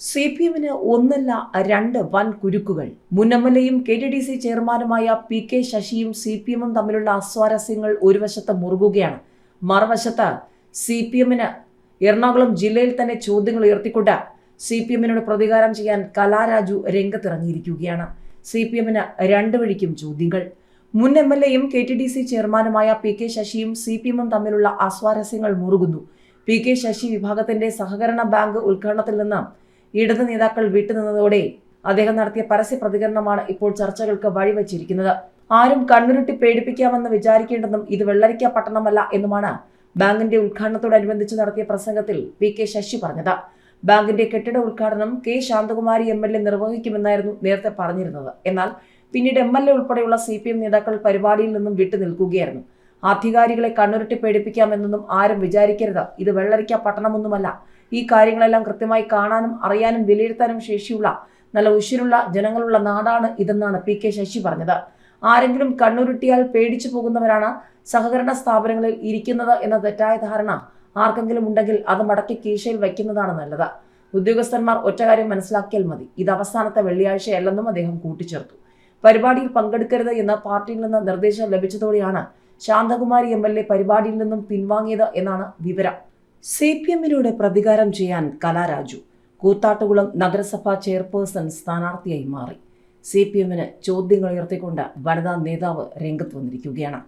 C P എമ്മിന് ഒന്നല്ല രണ്ട് വൻ കുരുക്കുകൾ. മുന്നമ്മലയും കെ ടി ഡി സി ചെയർമാനുമായ പി കെ ശശിയും സി പി എമ്മും തമ്മിലുള്ള അസ്വാരസ്യങ്ങൾ ഒരു വശത്ത് മുറുകുകയാണ്. മറുവശത്ത് സി പി എമ്മിന് എറണാകുളം ജില്ലയിൽ തന്നെ ചോദ്യങ്ങൾ ഉയർത്തിക്കൊണ്ട് സി പി എമ്മിനോട് പ്രതികാരം ചെയ്യാൻ കലാരാജു രംഗത്തിറങ്ങിയിരിക്കുകയാണ്. സി പി എമ്മിന് രണ്ട് വഴിക്കും ചോദ്യങ്ങൾ. മുൻ എം എൽ എയും കെ ടി ഡി സി ചെയർമാനുമായ പി കെ ശശിയും സി പി എമ്മും തമ്മിലുള്ള അസ്വാരസ്യങ്ങൾ മുറുകുന്നു. പി കെ ശശി വിഭാഗത്തിന്റെ സഹകരണ ബാങ്ക് ഉദ്ഘാടനത്തിൽ നിന്ന് ഇടത് നേതാക്കൾ വിട്ടുനിന്നതോടെ അദ്ദേഹം നടത്തിയ പരസ്യ പ്രതികരണമാണ് ഇപ്പോൾ ചർച്ചകൾക്ക് വഴിവച്ചിരിക്കുന്നത്. ആരും കണ്ണുരുട്ടി പേടിപ്പിക്കാമെന്ന് വിചാരിക്കേണ്ടെന്നും ഇത് വെള്ളരിക്ക പട്ടണമല്ല എന്നുമാണ് ബാങ്കിന്റെ ഉദ്ഘാടനത്തോടനുബന്ധിച്ച് നടത്തിയ പ്രസംഗത്തിൽ പി കെ ശശി പറഞ്ഞത്. ബാങ്കിന്റെ കെട്ടിട ഉദ്ഘാടനം K Shanthakumari M L A നിർവഹിക്കുമെന്നായിരുന്നു നേരത്തെ പറഞ്ഞിരുന്നത്. എന്നാൽ പിന്നീട് എം എൽ എ ഉൾപ്പെടെയുള്ള സി പി എം നേതാക്കൾ പരിപാടിയിൽ നിന്നും വിട്ടുനിൽക്കുകയായിരുന്നു അധികാരികളെ കണ്ണുരുട്ടി പേടിപ്പിക്കാമെന്നൊന്നും ആരും വിചാരിക്കരുത്. ഇത് വെള്ളരിക്ക പട്ടണമൊന്നുമല്ല. ഈ കാര്യങ്ങളെല്ലാം കൃത്യമായി കാണാനും അറിയാനും വിലയിരുത്താനും ശേഷിയുള്ള നല്ല ഉശിരുള്ള ജനങ്ങളുള്ള നാടാണ് ഇതെന്നാണ് പി കെ ശശി പറഞ്ഞത്. ആരെങ്കിലും കണ്ണുരുട്ടിയാൽ പേടിച്ചു പോകുന്നവരാണ് സഹകരണ സ്ഥാപനങ്ങളിൽ ഇരിക്കുന്നത് എന്ന തെറ്റായ ധാരണ ആർക്കെങ്കിലും ഉണ്ടെങ്കിൽ അത് മടക്കി കീശയിൽ വയ്ക്കുന്നതാണ് നല്ലത്. ഉദ്യോഗസ്ഥന്മാർ ഒറ്റകാര്യം മനസ്സിലാക്കിയാൽ മതി. ഇത് അവസാനത്തെ വെള്ളിയാഴ്ചയല്ലെന്നും അദ്ദേഹം കൂട്ടിച്ചേർത്തു. പരിപാടിയിൽ പങ്കെടുക്കരുത് എന്ന് പാർട്ടിയിൽ നിന്ന് നിർദ്ദേശം ലഭിച്ചതോടെയാണ് ശാന്തകുമാരി എം പരിപാടിയിൽ നിന്നും പിൻവാങ്ങിയത് എന്നാണ് വിവരം. സി പി എമ്മിലൂടെ പ്രതികാരം ചെയ്യാൻ കലാരാജു. കൂത്താട്ടുകുളം നഗരസഭാ ചെയർപേഴ്സൺ സ്ഥാനാർത്ഥിയായി മാറി. സി പി എമ്മിന് ചോദ്യങ്ങൾ ഉയർത്തിക്കൊണ്ട് വനിതാ നേതാവ് രംഗത്ത് വന്നിരിക്കുകയാണ്.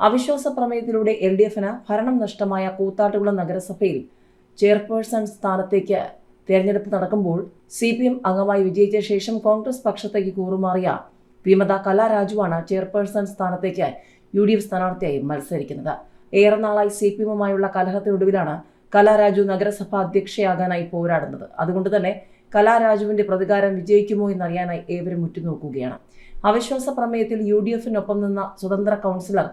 അവിശ്വാസ പ്രമേയത്തിലൂടെ എൽ ഡി എഫിന് ഭരണം നഷ്ടമായ കൂത്താട്ടുകുളം നഗരസഭയിൽ ചെയർപേഴ്സൺ സ്ഥാനത്തേക്ക് തെരഞ്ഞെടുപ്പ് നടക്കുമ്പോൾ സി പി എം അംഗമായി വിജയിച്ച ശേഷം കോൺഗ്രസ് പക്ഷത്തേക്ക് കൂറുമാറിയ വിമത കലാരാജുവാണ് ചെയർപേഴ്സൺ സ്ഥാനത്തേക്ക് യു ഡി എഫ് സ്ഥാനാർത്ഥിയായി മത്സരിക്കുന്നത്. ഏറെ നാളായി സി പി എമ്മുമായുള്ള കലഹത്തിനൊടുവിലാണ് കലാരാജു നഗരസഭാ അധ്യക്ഷയാകാനായി പോരാടുന്നത്. അതുകൊണ്ട് തന്നെ കലാരാജുവിന്റെ പ്രതികാരം വിജയിക്കുമോ എന്നറിയാനായി ഏവരും ഉറ്റുനോക്കുകയാണ്. അവിശ്വാസ പ്രമേയത്തിൽ യു ഡി എഫിനൊപ്പം നിന്ന സ്വതന്ത്ര കൗൺസിലർ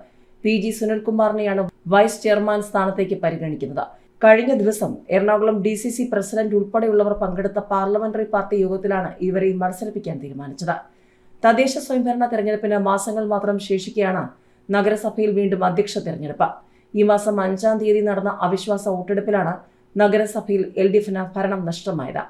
പി ജി സുനിൽകുമാറിനെയാണ് വൈസ് ചെയർമാൻ സ്ഥാനത്തേക്ക് പരിഗണിക്കുന്നത്. കഴിഞ്ഞ ദിവസം Ernakulam D C C president ഉൾപ്പെടെയുള്ളവർ പങ്കെടുത്ത പാർലമെന്ററി പാർട്ടി യോഗത്തിലാണ് ഇവരെ മത്സരിപ്പിക്കാൻ തീരുമാനിച്ചത്. തദ്ദേശ സ്വയംഭരണ തെരഞ്ഞെടുപ്പിന് മാസങ്ങൾ മാത്രം ശേഷിക്കെയാണ് നഗരസഭയിൽ വീണ്ടും അധ്യക്ഷ തെരഞ്ഞെടുപ്പ്. ഈ മാസം അഞ്ചാം തീയതി നടന്ന അവിശ്വാസ വോട്ടെടുപ്പിലാണ് നഗരസഭയിൽ എൽ ഡി എഫിന് ഭരണം നഷ്ടമായത്.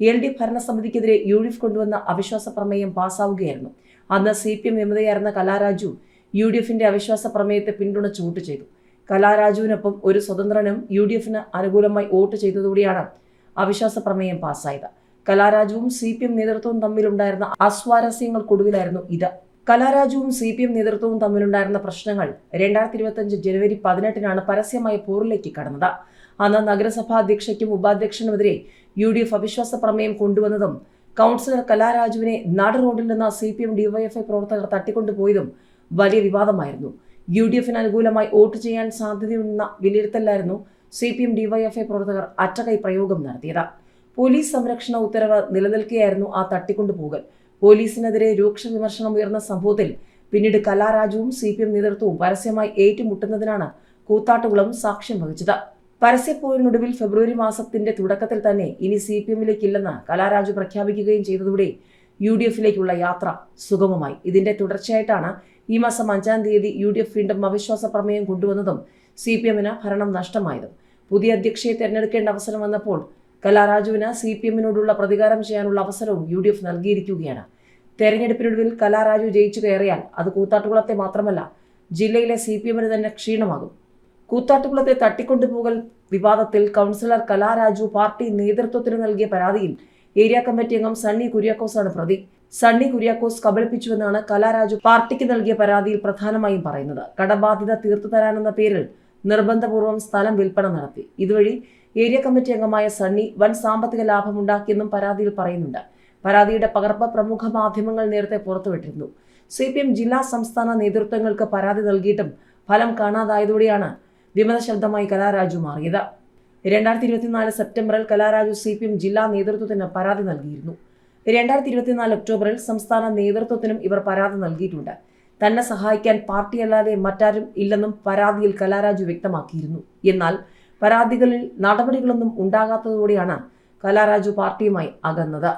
എൽ ഡി ഭരണസമിതിക്കെതിരെ യു ഡി എഫ് കൊണ്ടുവന്ന അവിശ്വാസ പ്രമേയം പാസ്സാവുകയായിരുന്നു. അന്ന് സി പി എം വിമതയായിരുന്ന കലാരാജു യു ഡി എഫിന്റെ അവിശ്വാസ പ്രമേയത്തെ പിന്തുണച്ച് വോട്ട് ചെയ്തു. കലാരാജുവിനൊപ്പം ഒരു സ്വതന്ത്രനും യു ഡി എഫിന് അനുകൂലമായി വോട്ട് ചെയ്തതോടെയാണ് അവിശ്വാസ പ്രമേയം പാസ്സായത്. കലാരാജുവും സി പി എം നേതൃത്വവും തമ്മിലുണ്ടായിരുന്ന അസ്വാരസ്യങ്ങൾക്കൊടുവിലായിരുന്നു ഇത്. കലാരാജുവും സി പി എം നേതൃത്വവും തമ്മിലുണ്ടായിരുന്ന പ്രശ്നങ്ങൾ രണ്ടായിരത്തി ഇരുപത്തഞ്ച് ജനുവരി പതിനെട്ടിനാണ് പരസ്യമായ പോറിലേക്ക് കടന്നത്. അന്ന് നഗരസഭാ അധ്യക്ഷയ്ക്കും ഉപാധ്യക്ഷനുമെതിരെ യു ഡി എഫ് അവിശ്വാസ പ്രമേയം കൊണ്ടുവന്നതും കൗൺസിലർ കലാരാജുവിനെ നാട് റോഡിൽ നിന്ന് സി പി എം ഡിവൈഎഫ്ഐ പ്രവർത്തകർ തട്ടിക്കൊണ്ടുപോയതും വലിയ വിവാദമായിരുന്നു. യു ഡി എഫിന് അനുകൂലമായി വോട്ട് ചെയ്യാൻ സാധ്യതയുണ്ടെന്ന വിലയിരുത്തലായിരുന്നു സി പി എം ഡിവൈഎഫ്ഐ പ്രവർത്തകർ അറ്റകൈ പ്രയോഗം നടത്തിയത്. പോലീസ് സംരക്ഷണ ഉത്തരവ് നിലനിൽക്കുകയായിരുന്നു ആ തട്ടിക്കൊണ്ടുപോകൽ. പോലീസിനെതിരെ രൂക്ഷ വിമർശനം ഉയർന്ന സംഭവത്തിൽ പിന്നീട് കലാരാജുവും സി പി എം നേതൃത്വവും പരസ്യമായി ഏറ്റുമുട്ടുന്നതിനാണ് കൂത്താട്ടുകുളം സാക്ഷ്യം വഹിച്ചത്. പരസ്യപ്പോരിനൊടുവിൽ ഫെബ്രുവരി മാസത്തിന്റെ തുടക്കത്തിൽ തന്നെ ഇനി സി പി എമ്മിലേക്കില്ലെന്ന് കലാരാജു പ്രഖ്യാപിക്കുകയും ചെയ്തതോടെ യു ഡി എഫിലേക്കുള്ള യാത്ര സുഗമമായി. ഇതിന്റെ തുടർച്ചയായിട്ടാണ് ഈ മാസം അഞ്ചാം തീയതി യു ഡി എഫ് വീണ്ടും അവിശ്വാസ പ്രമേയം കൊണ്ടുവന്നതും സി പി എമ്മിന് ഭരണം നഷ്ടമായതും. പുതിയ അധ്യക്ഷയെ തെരഞ്ഞെടുക്കേണ്ട അവസരം വന്നപ്പോൾ കലാരാജുവിന് സി പി എമ്മിനോടുള്ള പ്രതികാരം ചെയ്യാനുള്ള അവസരവും യു ഡി എഫ് നൽകിയിരിക്കുകയാണ്. തെരഞ്ഞെടുപ്പിനൊടുവിൽ കലാരാജു ജയിച്ചു കയറിയാൽ അത് കൂത്താട്ടുകുളത്തെ മാത്രമല്ല ജില്ലയിലെ സി പി എമ്മിന് തന്നെ ക്ഷീണമാകും. കൂത്താട്ടുകുളത്തെ തട്ടിക്കൊണ്ടുപോകൽ വിവാദത്തിൽ കൗൺസിലർ കലാരാജു പാർട്ടി നേതൃത്വത്തിന് നൽകിയ പരാതിയിൽ ഏരിയ കമ്മിറ്റി അംഗം സണ്ണി കുര്യാക്കോസാണ് പ്രതി. സണ്ണി കുര്യാക്കോസ് കബളിപ്പിച്ചുവെന്നാണ് കലാരാജു പാർട്ടിക്ക് നൽകിയ പരാതിയിൽ പ്രധാനമായും പറയുന്നത്. കടബാധ്യത തീർത്തു തരാനെന്ന പേരിൽ നിർബന്ധപൂർവം സ്ഥലം വിൽപ്പന നടത്തി. ഇതുവഴി ഏരിയ കമ്മിറ്റി അംഗമായ സണ്ണി വൻ സാമ്പത്തിക ലാഭമുണ്ടാക്കിയെന്നും പരാതിയിൽ പറയുന്നുണ്ട്. പരാതിയുടെ പകർപ്പ് പ്രമുഖ മാധ്യമങ്ങൾ നേരത്തെ പുറത്തുവിട്ടിരുന്നു. സി പി എം ജില്ലാ സംസ്ഥാന നേതൃത്വങ്ങൾക്ക് പരാതി നൽകിയിട്ടും ഫലം കാണാതായതോടെയാണ് വിമത ശബ്ദമായി കലാരാജു മാറിയത്. രണ്ടായിരത്തി ഇരുപത്തിനാല് സെപ്റ്റംബറിൽ കലാരാജു സി പി എം ജില്ലാ നേതൃത്വത്തിന് പരാതി നൽകിയിരുന്നു. രണ്ടായിരത്തി ഇരുപത്തിനാല് ഒക്ടോബറിൽ സംസ്ഥാന നേതൃത്വത്തിനും ഇവർ പരാതി നൽകിയിട്ടുണ്ട്. തന്നെ സഹായിക്കാൻ പാർട്ടിയല്ലാതെ മറ്റാരും ഇല്ലെന്നും പരാതിയിൽ കലാരാജു വ്യക്തമാക്കിയിരുന്നു. എന്നാൽ പരാതികളിൽ നടപടികളൊന്നും ഉണ്ടാകാത്തതോടെയാണ് കലാരാജു പാർട്ടിയുമായി അകന്നത്.